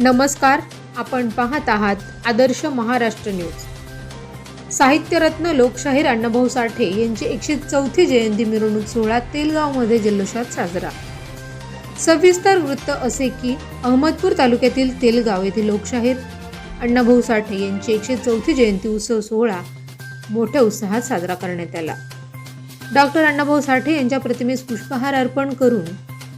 नमस्कार आपण पाहत आहात आदर्श महाराष्ट्र न्यूज. साहित्यरत्न लोकशाहीर अण्णाभाऊ साठे यांची एकशे चौथी जयंती मिरवणूक सोहळा तेलगावमध्ये जल्लोषात साजरा. सविस्तर वृत्त असे की अहमदपूर तालुक्यातील तेलगाव येथील लोकशाहीर अण्णाभाऊ साठे यांची एकशे चौथी जयंती उत्सव सोहळा मोठ्या उत्साहात साजरा करण्यात आला. डॉक्टर अण्णाभाऊ साठे यांच्या प्रतिमेस पुष्पहार अर्पण करून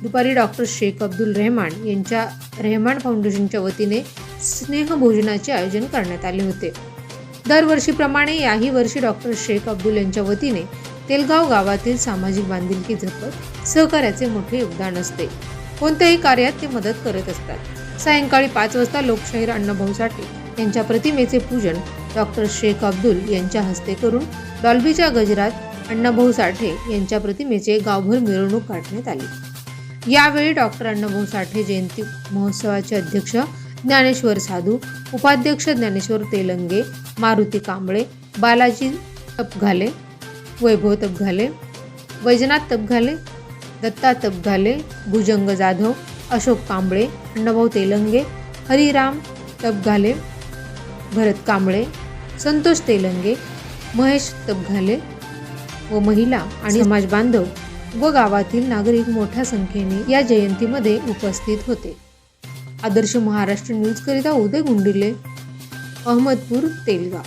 दुपारी डॉक्टर शेख अब्दुल रेहमान यांच्या रेहमान फाउंडेशनच्या वतीने स्नेहभोजनाचे आयोजन करण्यात आले होते. दरवर्षीप्रमाणे याही वर्षी डॉक्टर शेख अब्दुल यांच्या वतीने तेलगाव गावातील सामाजिक बांधिलकी जपत सहकार्याचे मोठे योगदान असते. कोणत्याही कार्यात ते मदत करत असतात. सायंकाळी पाच वाजता लोकशाहीर अण्णाभाऊ साठे यांच्या प्रतिमेचे पूजन डॉक्टर शेख अब्दुल यांच्या हस्ते करून डॉल्बीच्या गजरात अण्णाभाऊ साठे यांच्या प्रतिमेचे गावभर मिरवणूक काढण्यात आली. यावेळी डॉक्टर अण्णाभाऊ साठे जयंती महोत्सवाचे अध्यक्ष ज्ञानेश्वर साधू उपाध्यक्ष ज्ञानेश्वर तेलंगे मारुती कांबळे बालाजी तपघाले वैभव तपघाले वैजनाथ तपघाले दत्ता तपघाले भुजंग जाधव अशोक कांबळे अण्णाभाऊ तेलंगे हरिराम तपघाले भरत कांबळे संतोष तेलंगे महेश तपघाले व महिला आणि समाज बांधव व गावातील नागरिक मोठ्या संख्येने या जयंतीमध्ये उपस्थित होते. आदर्श महाराष्ट्र न्यूजकरिता उदय गुंडिले अहमदपूर तेलगाव.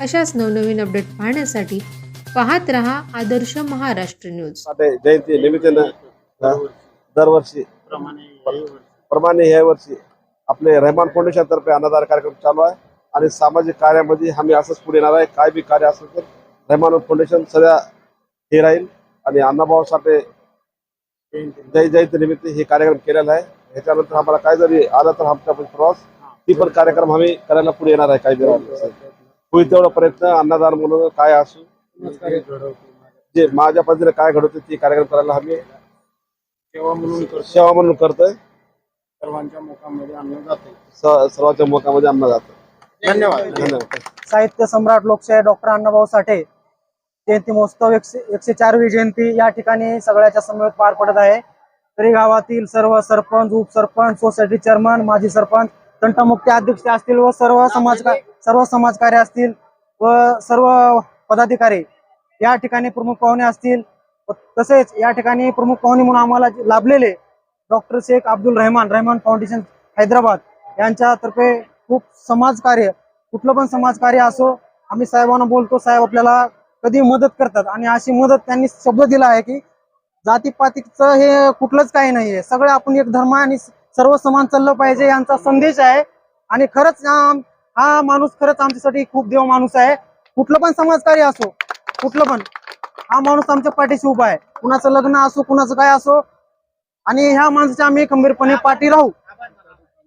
अशाच नवनवीन अपडेट पाहण्यासाठी पाहत रहा आदर्श महाराष्ट्र न्यूज. जयंती निमित्तानं दरवर्षी प्रमाणे या वर्षी आपले रहमान फाउंडेशन तर्फे अन्नदान कार्यक्रम चालू आहे आणि सामाजिक कार्यामध्ये आम्ही असंच पुढे येणार आहे. काय बी कार्य असेल तर रहमान फाउंडेशन सध्या हे राहील. आणि अण्णाभाऊ साठे जय जयंती निमित्त हे कार्यक्रम केलेला आहे. ह्याच्यानंतर आम्हाला काय जरी आलं तर आमच्या प्रवास. ती पण कार्यक्रम आम्ही करायला पुढे येणार आहे काही दिवस होईल तेवढा प्रयत्न. अन्नदान म्हणून काय असू. जे माझ्या पद्धतीने काय घडवते ते कार्यक्रम करायला आम्ही सेवा म्हणून सेवा म्हणून करतोय. सर्वांच्या मुखामध्ये आणलं जाते सर्वांच्या मुखामध्ये अन्न जातं. धन्यवाद. धन्यवाद. साहित्य सम्राट लोकशाही डॉक्टर अण्णाभाऊ साठे जयंती महोत्सव एकशे एकशे चारवी जयंती या ठिकाणी सगळ्याच्या समवेत पार पडत आहे. तरी गावातील सर्व सरपंच उपसरपंच सोसायटी चेअरमन माजी सरपंच तंटमुक्ती अध्यक्ष असतील व सर्व समाज सर्व समाजकार्य असतील व सर्व पदाधिकारी या ठिकाणी प्रमुख पाहुणे असतील तसेच या ठिकाणी प्रमुख पाहुणे म्हणून आम्हाला लाभलेले डॉक्टर शेख अब्दुल रहमान रहमान फाउंडेशन हैदराबाद यांच्यातर्फे खूप समाजकार्य कुठलं पण समाजकार्य असो आम्ही साहेबांना बोलतो साहेब आपल्याला कधी मदत करतात. आणि अशी मदत त्यांनी शब्द दिला आहे की जातीपातीचं हे कुठलंच काही नाहीये. सगळं आपण एक धर्म आणि सर्व समान चाललं पाहिजे यांचा संदेश आहे. आणि खरंच हा- माणूस खरंच आमच्यासाठी खूप देव माणूस आहे. कुठलं पण समाजकार्य असो कुठलं पण हा माणूस आमच्या पाठीशी उभा आहे. कुणाचं लग्न असो कुणाचं काय असो आणि ह्या माणसाच्या आम्ही खंबीरपणे पाठी राहू.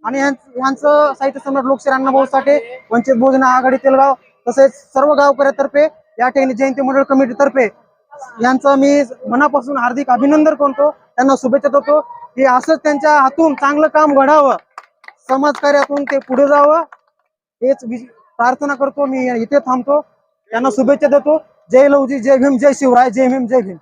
आणि यांचं साहित्य सम्राट लोकशाही अण्णाभाऊ साठे वंचित बहुजन आघाडी तेलगाव तसेच सर्व गावकऱ्यातर्फे या ठिकाणी जयंती मंडळ कमिटीतर्फे यांचं मी मनापासून हार्दिक अभिनंदन करतो. त्यांना शुभेच्छा देतो. की असंच त्यांच्या हातून चांगलं काम घडावं. समाजकार्यातून ते पुढे जावं. हेच प्रार्थना करतो. मी इथे थांबतो. त्यांना शुभेच्छा देतो. जय लवजी जय भीम जय शिवराय जय भीम जय भीम.